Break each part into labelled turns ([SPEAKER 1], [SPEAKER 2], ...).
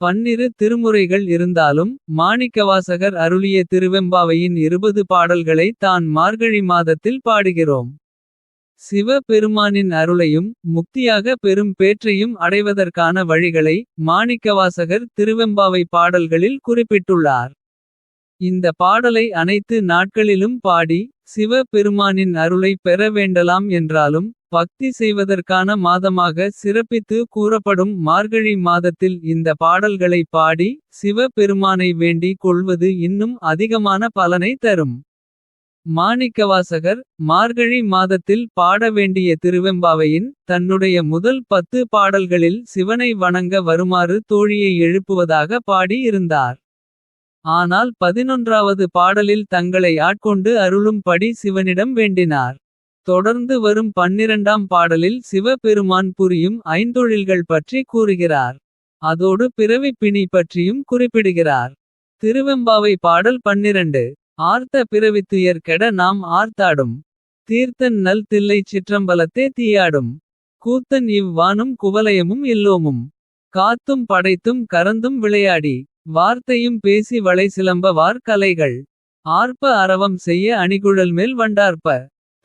[SPEAKER 1] பன்னிரு திருமுறைகள் இருந்தாலும் மாணிக்கவாசகர் அருளிய திருவெம்பாவையின் இருபது பாடல்களை தான் மார்கழி மாதத்தில் பாடுகிறோம். சிவ பெருமானின் அருளையும் முக்தியாக பெரும் பேற்றையும் அடைவதற்கான வழிகளை மாணிக்கவாசகர் திருவெம்பாவை பாடல்களில் குறிப்பிட்டுள்ளார். இந்த பாடலை அனைத்து நாட்களிலும் பாடி சிவ பெருமானின் அருளை பெற வேண்டலாம் என்றாலும். பக்தி செய்வதற்கான மாதமாக சிறப்பித்து கூறப்படும் மார்கழி மாதத்தில் இந்த பாடல்களை பாடி சிவ பெருமானை வேண்டி கொள்வது இன்னும் அதிகமான பலனை தரும். மாணிக்கவாசகர் மார்கழி மாதத்தில் பாட வேண்டிய திருவெம்பாவையின். தன்னுடைய முதல் பத்து பாடல்களில் சிவனை வணங்க வருமாறு தோழியை எழுப்புவதாக பாடி இருந்தார். ஆனால் பதினொன்றாவது பாடலில் தங்களை ஆட்கொண்டு அருளும் படி சிவனிடம் வேண்டினார். தொடர்ந்து வரும் பன்னிரண்டாம் பாடலில் சிவபெருமான் புரியும் ஐந்தொழில்கள் பற்றி கூறுகிறார். அதோடு பிறவிப் பிணி பற்றியும் குறிப்பிடுகிறார். திருவெம்பாவை பாடல் பன்னிரண்டு ஆர்த்த பிறவித்துயர் கெட நாம் ஆர்த்தாடும். தீர்த்தன் நல் தில்லை சிற்றம்பலத்தே தீயாடும். கூத்தன் இவ்வானும் குவலயமும் இல்லோமும். காத்தும் படைத்தும் கரந்தும் விளையாடி. வார்த்தையும் பேசி வளை சிலம்ப வார் கலைகள். ஆர்ப்ப அரவம் செய்ய அணிகுழல் மேல் வண்டார்ப்ப.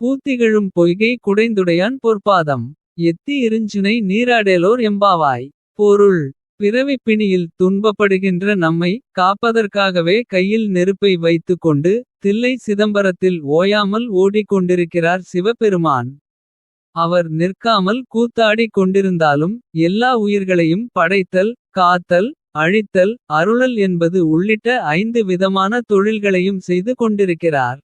[SPEAKER 1] பூத்திகழும் பொய்கை குடைந்துடையான் பொற்பாதம். எத்தி இருஞ்சினை நீராடேலோர் எம்பாவாய். பொருள் பிறவிப் பிணியில் துன்பப்படுகின்ற நம்மை. காப்பதற்காகவே கையில் நெருப்பை வைத்துக் கொண்டு. தில்லை சிதம்பரத்தில் ஓயாமல் ஓடிக் கொண்டிருக்கிறார் சிவபெருமான். அவர் நிற்காமல் கூத்தாடிக் கொண்டிருந்தாலும். எல்லா உயிர்களையும் படைத்தல் காத்தல் அழித்தல். அருளல் என்பது உள்ளிட்ட ஐந்து விதமான தொழில்களையும் செய்து கொண்டிருக்கிறார்.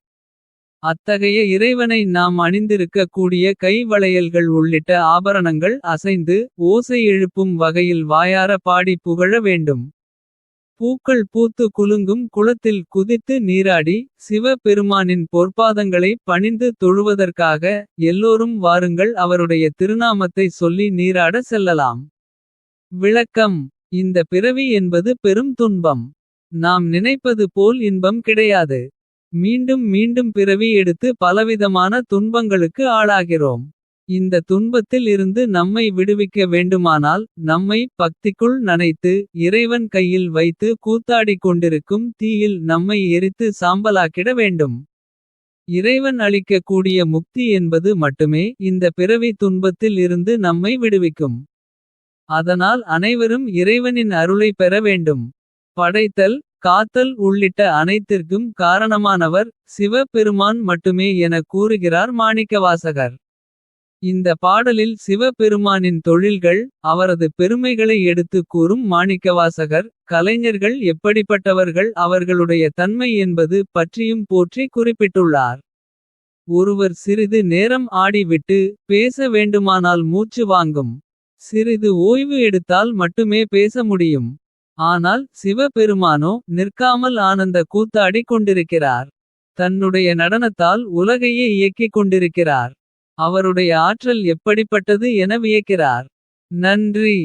[SPEAKER 1] அத்தகைய இறைவனை நாம் அணிந்திருக்க கூடிய கை வளையல்கள் உள்ளிட்ட ஆபரணங்கள் அசைந்து. ஓசை எழுப்பும் வகையில் வாயார பாடி புகழ வேண்டும். பூக்கள் பூத்து குலுங்கும் குளத்தில் குதித்து நீராடி. சிவ பெருமானின் பொற்பாதங்களை பணிந்து தொழுவதற்காக. எல்லோரும் வாருங்கள் அவருடைய திருநாமத்தை சொல்லி நீராட செல்லலாம். விளக்கம் இந்த பிறவி என்பது பெரும் துன்பம். நாம் நினைப்பது போல் இன்பம் கிடையாது. மீண்டும் மீண்டும் பிறவி எடுத்து பலவிதமான துன்பங்களுக்கு ஆளாகிறோம். இந்த துன்பத்தில் இருந்து நம்மை விடுவிக்க வேண்டுமானால். நம்மை பக்திக்குள் நனைத்து இறைவன் கையில் வைத்து கூத்தாடிக் கொண்டிருக்கும். தீயில் நம்மை எரித்து சாம்பலாக்கிட வேண்டும். இறைவன் அளிக்க கூடிய முக்தி என்பது மட்டுமே. இந்த பிறவி துன்பத்தில் இருந்து நம்மை விடுவிக்கும். அதனால் அனைவரும் இறைவனின் அருளை பெற வேண்டும். படைத்தல் காத்தல் உள்ளிட்ட அனைத்திற்கும் காரணமானவர். சிவ பெருமான் மட்டுமே என கூறுகிறார் மாணிக்கவாசகர். இந்த பாடலில் சிவ பெருமானின் தொழில்கள். அவரது பெருமைகளை எடுத்து கூறும் மாணிக்கவாசகர். கலைஞர்கள் எப்படிப்பட்டவர்கள் அவர்களுடைய தன்மை என்பது பற்றியும் போற்றி குறிப்பிட்டுள்ளார். ஒருவர் சிறிது நேரம் ஆடிவிட்டு பேச வேண்டுமானால் மூச்சு வாங்கும். சிறிது ஓய்வு எடுத்தால் மட்டுமே பேச முடியும். ஆனால் சிவ பெருமானோ நிற்காமல் ஆனந்த கூத்தாடி கொண்டிருக்கிறார். தன்னுடைய நடனத்தால் உலகையே இயக்கிக் கொண்டிருக்கிறார். அவருடைய ஆற்றல் எப்படிப்பட்டது என வியக்கிறார். நன்றி.